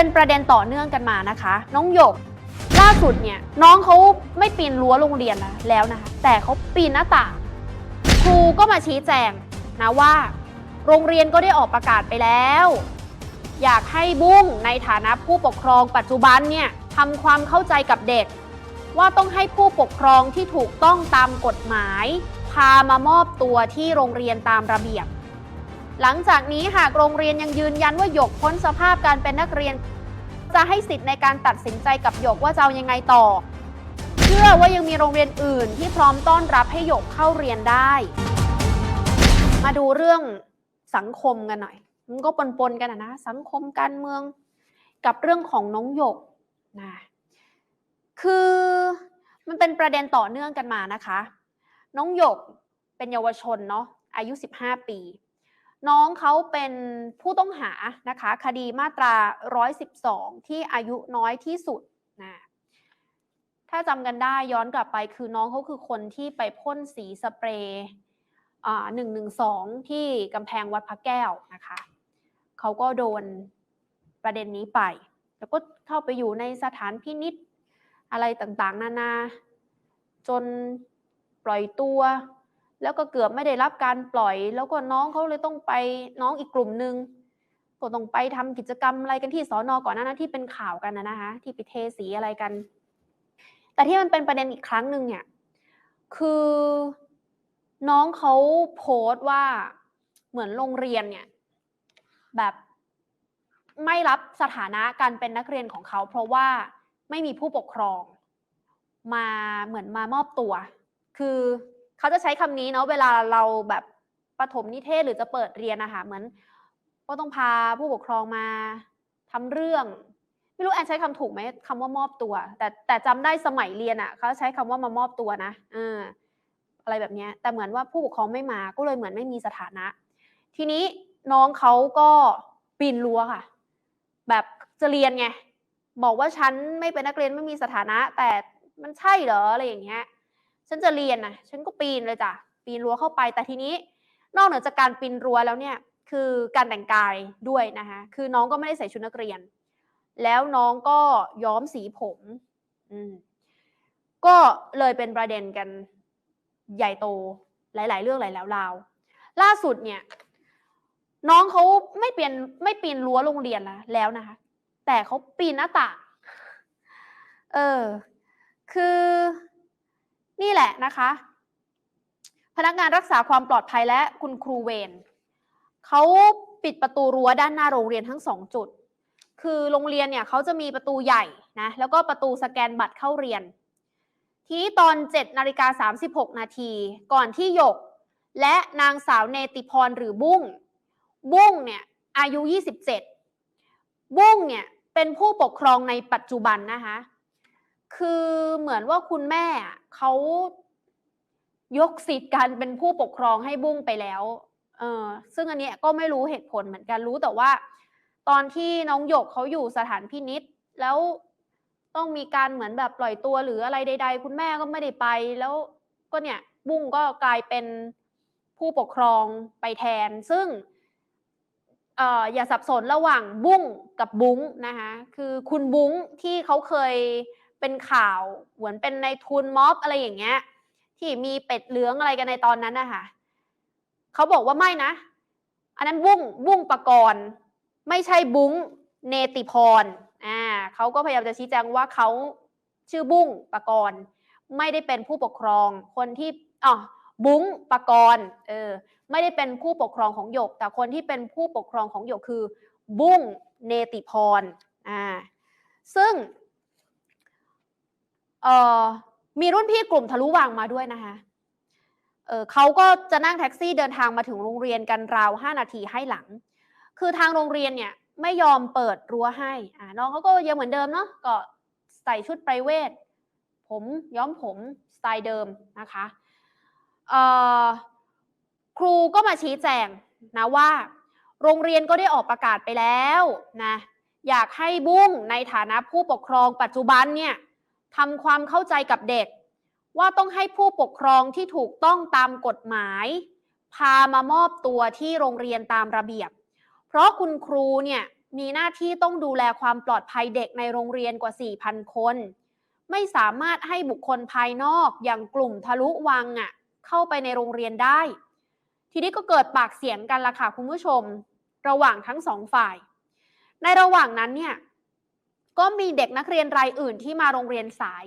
เป็นประเด็นต่อเนื่องกันมานะคะ น้องหยกล่าสุดเนี่ยน้องเขาไม่ปีนรั้วโรงเรียนนะแล้วนะคะแต่เขาปีนหน้าต่างครูก็มาชี้แจงนะว่า โรงเรียนก็ได้ออกประกาศไปแล้ว อยากให้บุ้งในฐานะผู้ปกครองปัจจุบันเนี่ยทำความเข้าใจกับเด็ก ว่าต้องให้ผู้ปกครองที่ถูกต้องตามกฎหมาย พามามอบตัวที่โรงเรียนตามระเบียบ หลังจากนี้หากโรงเรียนยังยืนยันว่าหยกพ้นสภาพการเป็นนักเรียน จะให้สิทธิ์ในการตัดสินใจกับหยกว่าจะเอายังไงต่อ เชื่อว่ายังมีโรงเรียนอื่นที่พร้อมต้อนรับให้หยกเข้าเรียนได้ มาดูเรื่องสังคมกันหน่อย มันก็ปนๆกันนะ สังคมการเมือง กับเรื่องของน้องหยกนะคือมันเป็นประเด็นต่อเนื่องกันมานะคะ น้องหยกเป็นเยาวชนเนาะอายุ 15 ปี น้องเขาเป็นผู้ต้องหานะคะ คดีมาตรา 112 ที่อายุน้อยที่สุดนะถ้าจำกันได้ย้อนกลับไปคือน้องเขาคือคนที่ไปพ่นสีสเปรย์หนึ่งหนึ่งสองที่กำแพงวัดพระแก้วนะคะเขาก็โดนประเด็นนี้ไป แล้วก็เข้าไปอยู่ในสถานพินิษอะไรต่างๆ นานา จนปล่อยตัว แล้วก็เกือบไม่ได้รับการปล่อย แล้วก็น้องเขาเลยต้องไปน้องอีกกลุ่มหนึ่งก็ต้องไปทำกิจกรรมอะไรกันที่สอนอก่อนหน้านั้นที่เป็นข่าวกันนะนะคะที่ไปเทสีอะไรกัน แต่ที่มันเป็นประเด็นอีกครั้งหนึ่งเนี่ยคือน้องเขาโพสต์ว่าเหมือนโรงเรียนเนี่ยแบบไม่รับสถานะการเป็นนักเรียนของเขา เพราะว่าไม่มีผู้ปกครอง มาเหมือนมามอบตัว คือ เขาจะใช้คำนี้เนาะเวลาเราแบบประถมนิเทศหรือจะเปิดเรียนนะคะเหมือน ก็ต้องพาผู้ปกครองมาทำเรื่อง ไม่รู้แอนใช้คำถูกไหมคำว่ามอบตัว แต่แต่จำได้สมัยเรียนอะ่ะเขาใช้คำว่ามามอบตัวนะเอออะไรแบบนี้แต่เหมือนว่าผู้ปกครองไม่มาก็เลยเหมือนไม่มีสถานะ ทีนี้น้องเขาก็ปีนรั้วค่ะ แบบจะเรียนไงบอกว่าฉันไม่เป็นนักเรียนไม่มีสถานะ แต่มันใช่เหรออะไรอย่างเงี้ย ฉันจะเรียนนะฉันก็ปีนเลยจ้ะปีนรั้วเข้าไปแต่ทีนี้นอกเหนือจากการปีนรั้วแล้วเนี่ยคือการแต่งกายด้วยนะคะคือน้องก็ไม่ได้ใส่ชุดนักเรียน แล้วน้องก็ย้อมสีผมอืมก็เลยเป็นประเด็นกันใหญ่โตหลาย ๆ เรื่องหลายแล้วราวล่าสุดเนี่ย น้องเขาไม่เปลี่ยนไม่ปีนรั้วโรงเรียนแล้วแล้วนะคะ แต่เขาปีนหน้าต่างเออ คือ นี่แหละนะคะ พนักงานรักษาความปลอดภัยและคุณครูเวรเขาปิดประตูรั้วด้านหน้าโรงเรียนทั้งสองจุด คือโรงเรียนเนี่ยเขาจะมีประตูใหญ่นะ แล้วก็ประตูสแกนบัตรเข้าเรียน ทีนี้ตอน7นาฬิกา36 นาที ก่อนที่หยก และนางสาวเนติพรหรือบุ้ง บุ้งเนี่ยอายุ 27 บุ้งเนี่ยเป็นผู้ปกครองในปัจจุบันนะคะ คือเหมือนว่าคุณแม่เขายกสิทธิ์การเป็นผู้ปกครองให้บุ้งไปแล้วเออซึ่งอันนี้ก็ไม่รู้เหตุผลเหมือนกันรู้แต่ว่า ตอนที่น้องหยกเขาอยู่สถานพินิษแล้วต้องมีการเหมือนแบบปล่อยตัวหรืออะไรใด ๆ คุณแม่ก็ไม่ได้ไป แล้วก็เนี่ยบุ้งก็กลายเป็นผู้ปกครองไปแทน ซึ่งเอออย่าสับสนระหว่างบุ้งกับบุ้งนะคะคือคุณบุ้งที่เขาเคย เป็นข่าวเหมือนเป็นในทุนม็อบอะไรอย่างเงี้ย ที่มีเป็ดเหลืองอะไรกันในตอนนั้นนะคะเขาบอกว่าไม่นะ อันนั้นบุ้งบุ้งปกรณ์ไม่ใช่บุ้งเนติพรอ่าเขาก็พยายามจะชี้แจงว่าเขาชื่อบุ้งปกรณ์ไม่ได้เป็นผู้ปกครองคนที่อ๋อบุ้งปกรณ์เออไม่ได้เป็นผู้ปกครองของหยก แต่คนที่เป็นผู้ปกครองของหยกคือ บุ้งเนติพรอ่าซึ่ง เอ่อมีรุ่นพี่กลุ่มทะลุวังมาด้วยนะคะเออเขาก็จะนั่งแท็กซี่เดินทางมาถึงโรงเรียนกันราว5นาทีให้หลัง คือทางโรงเรียนเนี่ยไม่ยอมเปิดรั้วให้อ่าน้องเขาก็ยังเหมือนเดิมเนาะก็ใส่ชุดไพรเวท ผมย้อมผมสไตล์เดิมนะคะเอ่อครูก็มาชี้แจงนะว่า โรงเรียนก็ได้ออกประกาศไปแล้วนะอยากให้บุ้งในฐานะผู้ปกครองปัจจุบันเนี่ย ทำความเข้าใจกับเด็ก ว่าต้องให้ผู้ปกครองที่ถูกต้องตามกฎหมาย พามามอบตัวที่โรงเรียนตามระเบียบ เพราะคุณครูเนี่ยมีหน้าที่ต้องดูแลความปลอดภัยเด็กในโรงเรียนกว่า 4,000 คน ไม่สามารถให้บุคคลภายนอกอย่างกลุ่มทะลุวังอะ่ะเข้าไปในโรงเรียนได้ ทีนี้ก็เกิดปากเสียงกันละค่ะคุณผู้ชม ระหว่างทั้งสองฝ่าย ในระหว่างนั้นเนี่ย ก็มีเด็กนักเรียนรายอื่นที่มาโรงเรียนสาย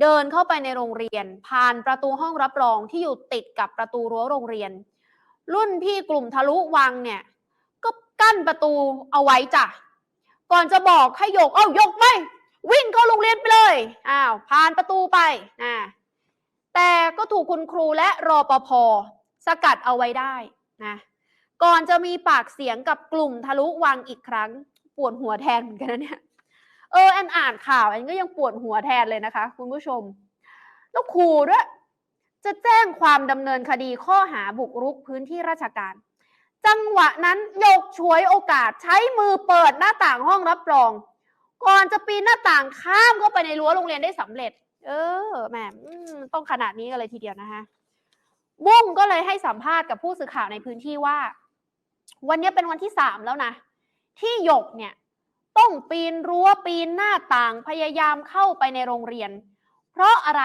เดินเข้าไปในโรงเรียน ผ่านประตูห้องรับรองที่อยู่ติดกับประตูรั้วโรงเรียน รุ่นพี่กลุ่มทะลุวังเนี่ย ก็กั้นประตูเอาไว้จ้ะก่อนจะบอกให้ยกเอ้ายกไม่วิ่งเข้าโรงเรียนไปเลยอ้าวผ่านประตูไปอ่าแต่ก็ถูกคุณครูและรอปภสกัดเอาไว้ได้นะก่อนจะมีปากเสียงกับกลุ่มทะลุวังอีกครั้ง ปวดหัวแทนเหมือนกันนะเนี่ย เออแอนอ่านข่าวแอนก็ยังปวดหัวแทนเลยนะคะ คุณผู้ชม แล้วครูด้วยจะแจ้งความดำเนินคดีข้อหาบุกรุกพื้นที่ราชการ จังหวะนั้นยกฉวยโอกาสใช้มือเปิดหน้าต่างห้องรับรอง ก่อนจะปีนหน้าต่างข้ามเข้าไปในรั้วโรงเรียนได้สำเร็จ เออแหมอืมต้องขนาดนี้กันเลยทีเดียวนะคะบุ้งก็เลยให้สัมภาษณ์กับผู้สื่อข่าวในพื้นที่ว่า วันนี้เป็นวันที่สามแล้วนะที่หยกเนี่ย ต้องปีนรั้วปีนหน้าต่างพยายามเข้าไปในโรงเรียน เพราะอะไร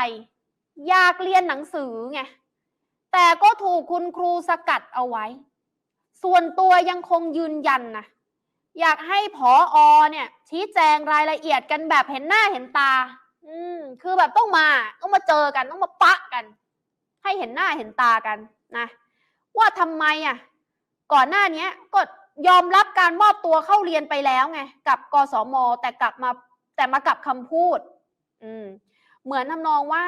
อยากเรียนหนังสือไงแต่ก็ถูกคุณครูสกัดเอาไว้ ส่วนตัวยังคงยืนยันนะอยากให้ผออเนี่ย ชี้แจงรายละเอียดกันแบบเห็นหน้าเห็นตา อืมคือแบบต้องมาต้องมาเจอกันต้องมาปะกัน ให้เห็นหน้าเห็นตากันนะว่าทำไมอะก่อนหน้านี้ก็ ยอมรับการมอบตัวเข้าเรียนไปแล้วไงกับกสมแต่กลับมาแต่มากลับคำพูด อืม เหมือนทำนองว่า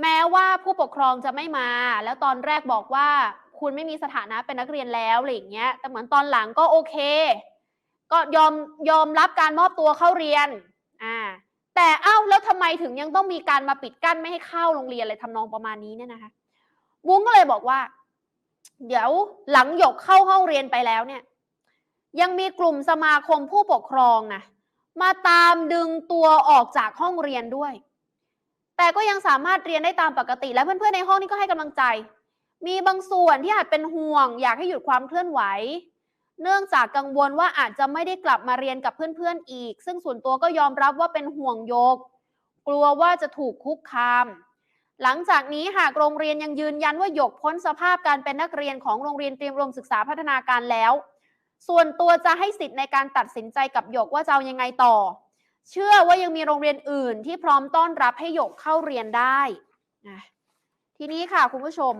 แม้ว่าผู้ปกครองจะไม่มา แล้วตอนแรกบอกว่า คุณไม่มีสถานะเป็นนักเรียนแล้วอะไรอย่างเงี้ย แต่เหมือนตอนหลังก็โอเค ก็ยอมยอมรับการมอบตัวเข้าเรียน อ่า แต่เอ้าแล้วทำไมถึงยังต้องมีการมาปิดกั้นไม่ให้เข้าโรงเรียนอะไรทำนองประมาณนี้เนี่ยนะคะ วุ้งก็เลยบอกว่า เดี๋ยวหลังหยกเข้าห้องเรียนไปแล้วเนี่ย ยังมีกลุ่มสมาคมผู้ปกครองนะมาตามดึงตัวออกจากห้องเรียนด้วย แต่ก็ยังสามารถเรียนได้ตามปกติ และเพื่อนๆในห้องนี่ก็ให้กำลังใจ มีบางส่วนที่อาจเป็นห่วง อยากให้หยุดความเคลื่อนไหว เนื่องจากกังวลว่าอาจจะไม่ได้กลับมาเรียนกับเพื่อนๆอีก ซึ่งส่วนตัวก็ยอมรับว่าเป็นห่วงโยก กลัวว่าจะถูกคุกคาม หลังจากนี้หากโรงเรียนยังยืนยันว่าหยกพ้นสภาพการเป็นนักเรียนของโรงเรียนเตรียมรวมศึกษาพัฒนาการแล้ว ส่วนตัวจะให้สิทธิ์ในการตัดสินใจกับหยกว่าจะเอายังไงต่อ เชื่อว่ายังมีโรงเรียนอื่นที่พร้อมต้อนรับให้หยกเข้าเรียนได้ ทีนี้ค่ะคุณผู้ชม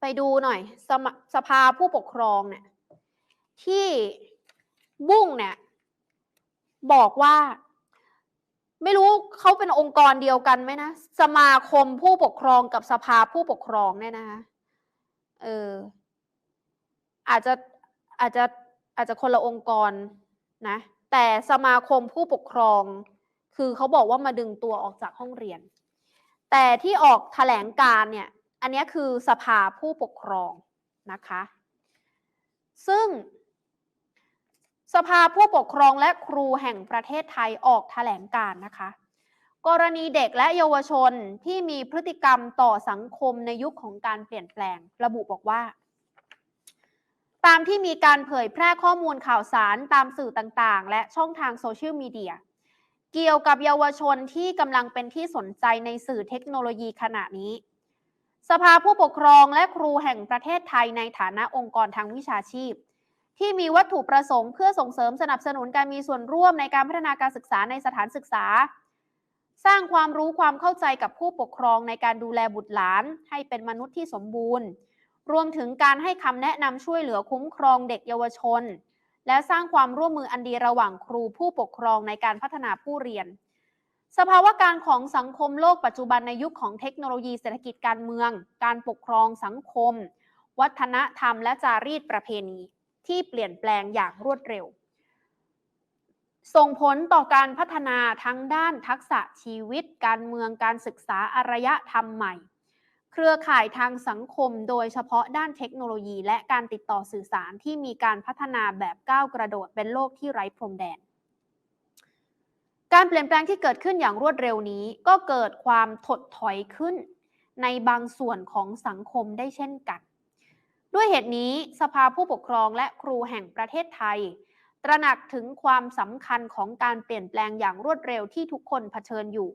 ไปดูหน่อยสสภาผู้ปกครองเนี่ยที่บุ้งเนี่ยบอกว่า ไม่รู้เขาเป็นองค์กรเดียวกันไหมนะ สมาคมผู้ปกครองกับสภาผู้ปกครองเนี่ยนะคะเอออาจจะอาจจะอาจจะคนละองค์กรนะ แต่สมาคมผู้ปกครอง คือเขาบอกว่ามาดึงตัวออกจากห้องเรียน แต่ที่ออกแถลงการเนี่ย อันนี้คือสภาผู้ปกครองนะคะ ซึ่ง สภาผู้ปกครองและครูแห่งประเทศไทยออกแถลงการนะคะ กรณีเด็กและเยาวชนที่มีพฤติกรรมต่อสังคมในยุคของการเปลี่ยนแปลง ระบุบอกว่า ตามที่มีการเผยแพร่ข้อมูลข่าวสารตามสื่อต่างๆ และช่องทางโซเชียลมีเดียเกี่ยวกับเยาวชนที่กำลังเป็นที่สนใจในสื่อเทคโนโลยีขณะนี้ สภาผู้ปกครองและครูแห่งประเทศไทยในฐานะองค์กรทางวิชาชีพ ที่มีวัตถุประสงค์เพื่อส่งเสริมสนับสนุนการมีส่วนร่วมในการพัฒนาการศึกษาในสถานศึกษา สร้างความรู้ความเข้าใจกับผู้ปกครองในการดูแลบุตรหลาน ให้เป็นมนุษย์ที่สมบูรณ์ รวมถึงการให้คำแนะนำช่วยเหลือคุ้มครองเด็กเยาวชน และสร้างความร่วมมืออันดีระหว่างครูผู้ปกครองในการพัฒนาผู้เรียน สภาวะการของสังคมโลกปัจจุบันในยุคของเทคโนโลยีเศรษฐกิจการเมือง การปกครองสังคม วัฒนธรรม และจารีตประเพณี ที่เปลี่ยนแปลงอย่างรวดเร็ว ส่งผลต่อการพัฒนาทั้งด้านทักษะชีวิต การเมืองการศึกษาอารยธรรมใหม่ เครือข่ายทางสังคมโดยเฉพาะด้านเทคโนโลยี และการติดต่อสื่อสารที่มีการพัฒนาแบบก้าวกระโดดเป็นโลกที่ไร้พรมแดนการเปลี่ยนแปลงที่เกิดขึ้นอย่างรวดเร็วนี้ก็เกิดความถดถอยขึ้นในบางส่วนของสังคมได้เช่นกัน ด้วยเหตุนี้สภาผู้ปกครองและครูแห่งประเทศไทย ตระหนักถึงความสำคัญของการเปลี่ยนแปลงอย่างรวดเร็วที่ทุกคนเผชิญอยู่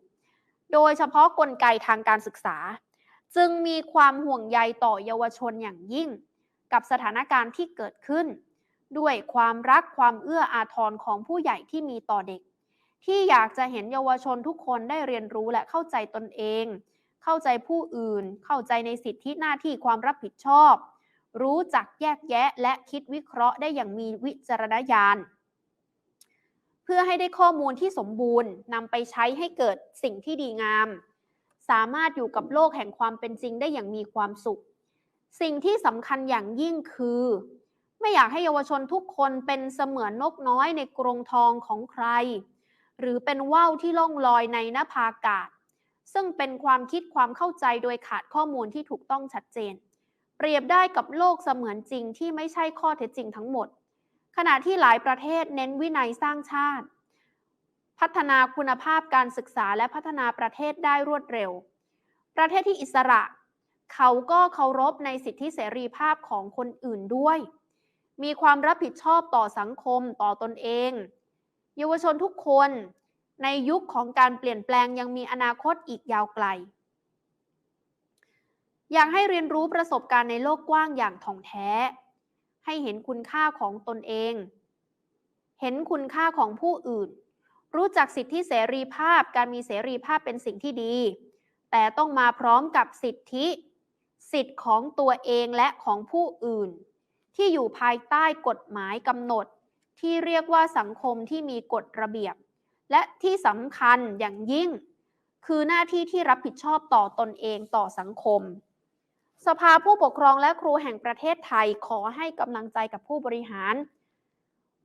โดยเฉพาะกลไกทางการศึกษา จึงมีความห่วงใยต่อเยาวชนอย่างยิ่ง กับสถานการณ์ที่เกิดขึ้น ด้วยความรักความเอื้ออาทรของผู้ใหญ่ที่มีต่อเด็ก ที่อยากจะเห็นเยาวชนทุกคนได้เรียนรู้และเข้าใจตนเอง เข้าใจผู้อื่น เข้าใจในสิทธิหน้าที่ความรับผิดชอบ รู้จักแยกแยะและคิดวิเคราะห์ได้อย่างมีวิจารณญาณ เพื่อให้ได้ข้อมูลที่สมบูรณ์นำไปใช้ให้เกิดสิ่งที่ดีงาม สามารถอยู่กับโลกแห่งความเป็นจริงได้อย่างมีความสุข สิ่งที่สำคัญอย่างยิ่งคือ ไม่อยากให้เยาวชนทุกคนเป็นเสมือนนกน้อยในกรงทองของใคร หรือเป็นว่าวที่ล่องลอยในนภาอากาศ ซึ่งเป็นความคิดความเข้าใจโดยขาดข้อมูลที่ถูกต้องชัดเจน เปรียบได้กับโลกเสมือนจริงที่ไม่ใช่ข้อเท็จจริงทั้งหมด ขณะที่หลายประเทศเน้นวินัยสร้างชาติ พัฒนาคุณภาพการศึกษาและพัฒนาประเทศได้รวดเร็ว ประเทศที่อิสระ เขาก็เคารพในสิทธิเสรีภาพของคนอื่นด้วย มีความรับผิดชอบต่อสังคมต่อตนเอง เยาวชนทุกคนในยุคของการเปลี่ยนแปลงยังมีอนาคตอีกยาวไกล อยากให้เรียนรู้ประสบการณ์ในโลกกว้างอย่างถ่องแท้ ให้เห็นคุณค่าของตนเอง เห็นคุณค่าของผู้อื่น รู้จักสิทธิเสรีภาพ การมีเสรีภาพเป็นสิ่งที่ดี แต่ต้องมาพร้อมกับสิทธิ สิทธิของตัวเองและของผู้อื่น ที่อยู่ภายใต้กฎหมายกำหนด ที่เรียกว่าสังคมที่มีกฎระเบียบ และที่สำคัญอย่างยิ่ง คือหน้าที่ที่รับผิดชอบต่อตนเองต่อสังคม สภาผู้ปกครองและครูแห่งประเทศไทยขอให้กำลังใจกับผู้บริหาร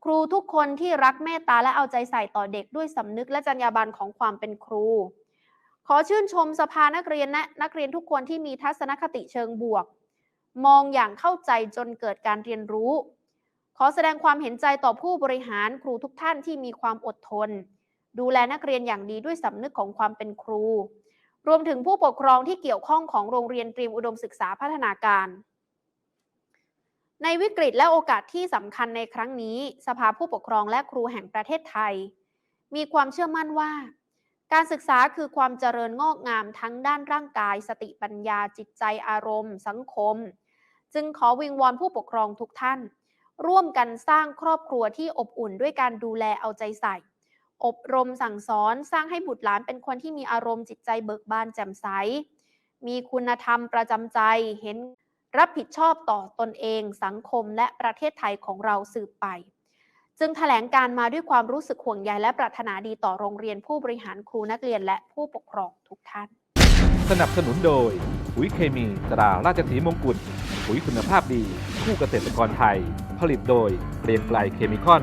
ครูทุกคนที่รักเมตตาและเอาใจใส่ต่อเด็กด้วยสำนึกและจรรยาบรรณของความเป็นครู ขอชื่นชมสภานักเรียนและนักเรียนทุกคนที่มีทัศนคติเชิงบวก มองอย่างเข้าใจจนเกิดการเรียนรู้ ขอแสดงความเห็นใจต่อผู้บริหารครูทุกท่านที่มีความอดทน ดูแลนักเรียนอย่างดีด้วยสำนึกของความเป็นครู รวมถึงผู้ปกครองที่เกี่ยวข้องของโรงเรียนเตรียมอุดมศึกษาพัฒนาการ ในวิกฤตและโอกาสที่สำคัญในครั้งนี้ สภาผู้ปกครองและครูแห่งประเทศไทย มีความเชื่อมั่นว่า การศึกษาคือความเจริญงอกงามทั้งด้านร่างกาย สติปัญญา จิตใจอารมณ์ สังคม จึงขอวิงวอนผู้ปกครองทุกท่าน ร่วมกันสร้างครอบครัวที่อบอุ่นด้วยการดูแลเอาใจใส่ อบรมสั่งสอนสร้างให้บุตรหลานเป็นคนที่มีอารมณ์จิตใจเบิกบานแจ่มใส มีคุณธรรมประจำใจเห็นรับผิดชอบต่อตนเองสังคมและประเทศไทยของเราสืบไป จึงแถลงการมาด้วยความรู้สึกห่วงใยและปรารถนาดีต่อโรงเรียนผู้บริหารครูนักเรียนและผู้ปกครองทุกท่าน สนับสนุนโดยปุ๋ยเคมีตราราชสีมงกุฎปุ๋ยคุณภาพดี คู่เกษตรกรไทย ผลิตโดยเกรียงไกลเคมีคอน